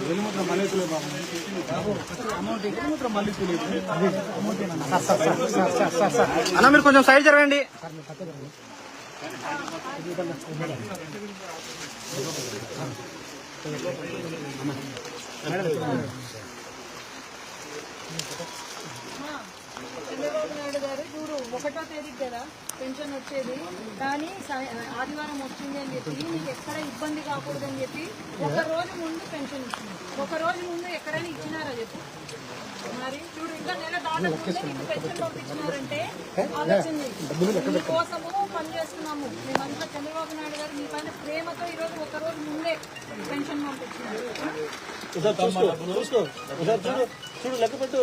వెలుముద్ర మల్లెతులే బాబు amount వెలుముద్ర అన్న మీరు కొంచెం సైడ్ జరగండి. చంద్రబాబు నాయుడు గారు చూడు ఒకటో తేదీకి కదా పెన్షన్ వచ్చేది. కానీ ఆదివారం వచ్చింది అని చెప్పి నీకు ఎక్కడ ఇబ్బంది కాకూడదు అని చెప్పి ఒక రోజు ముందు పెన్షన్ ఇచ్చింది. ఒక రోజు ముందు ఎక్కడైనా ఇచ్చినారా చెప్పు? మరి చూడు ఇంకా నెల దాటకుండా నీకు పెన్షన్ పంపించినారంటే ఆలోచన చేయి. నీ కోసము పనిచేస్తున్నాము మేమంతా చంద్రబాబు నాయుడు గారు మీ పైన ప్రేమతో ఈ రోజు ఒక రోజు ముందే పెన్షన్ పంపించినారు. చూడు లెక్క పెట్టు.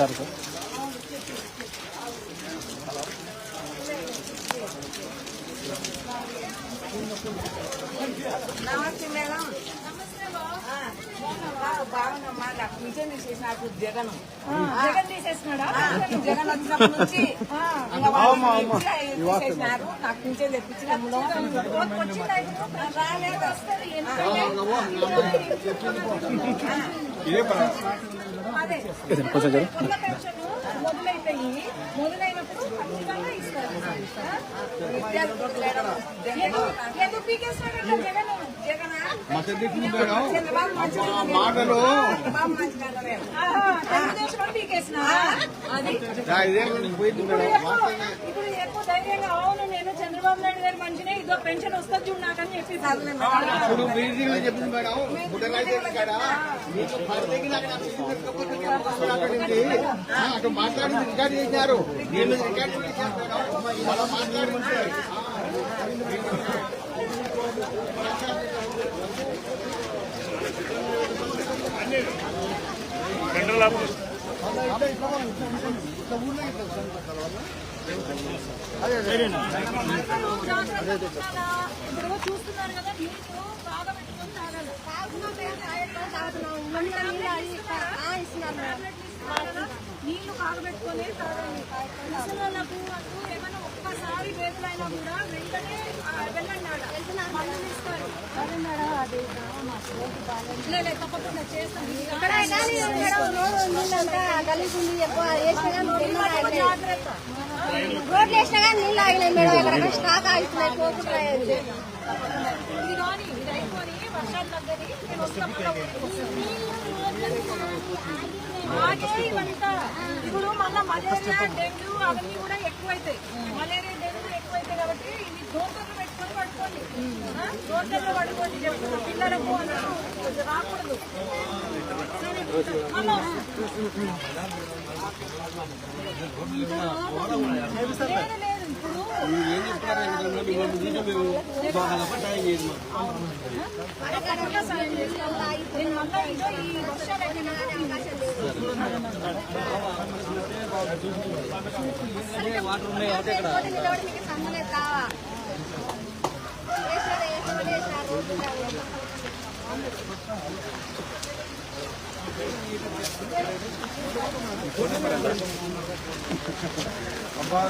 Sir sir. నమస్తే మేడం. బాగున్నామ్మా నాకు పింఛన్ తీసేసినాడు జగన్. జగన్ తీసేసినాడా జగన్ వచ్చినప్పటి నుంచి తీసేసినారు. నాకు పింఛన్ వచ్చిందా అదే. కొంచెం మొదలైతాయి మొదలైనప్పుడు ఖచ్చితంగా ఇస్తారు. ఎందుకు పీకేస్తాడంట జగన్. జగన్? మాటలు. తెలుగుదేశం పీకేసినా? అది ఇప్పుడు ఎక్కువ ధైర్యంగా చంద్రబాబు నాయుడు గారి మంచినే ఇదో పెన్షన్ వస్తుంది చూడు నాకని చెప్పి ఇప్పుడు మీటింగ్లో చెప్పింది మేడం. బుడ్డరాయి కాడ మీకు పరిధికి నాకు మాట్లాడింది ఆ, అటు మాట్లాడింది రికార్డు చేసినారు. నేను రికార్డు చేశాను మేడం. మళ్ళా మాట్లాడమంటే ఇప్పుడు చూస్తున్నారు కదా నీళ్ళు బాగా పెట్టుకొని తాగాలి నీళ్ళు కాగబెట్టుకొని తాగాలి అటు ఏమైనా ఒక్కసారి వేదులైనా కూడా వెంటనే వెళ్ళండి మళ్ళీ ఇస్తారు తప్పకుండా చేస్తాను జాగ్రత్త రోడ్లు వేసినా కానీ నీళ్ళు ఆగినాయి మేడం. ఎక్కడ స్టాక్ ఆగిస్తున్నాయి పోతున్నాయి ఇది ఇప్పుడు మళ్ళా మలేరియా డెంగ్యూ అవన్నీ కూడా ఎక్కువైతాయి మలేరియా డెంగ్యూ ఎక్కువైతాయి కాబట్టి ఇది దోకర్లు పెట్టుకొని పడుకోండి ఆ? దోకర్లు పడుకోండి చెప్తున్నా. పిల్లలకు అందరూ రాకూడదు. ఏం చెప్తారు తప్పకుండా సాయం చేస్తాను. నేను మళ్ళా ఇదో ఈ వర్షాలు అయిపోయినాక వాటర్ ఉన్నాయి అంటే ఇక్కడ మీకు సంబంధం కావా వేసారు వేసారు వేసారు అబ్బా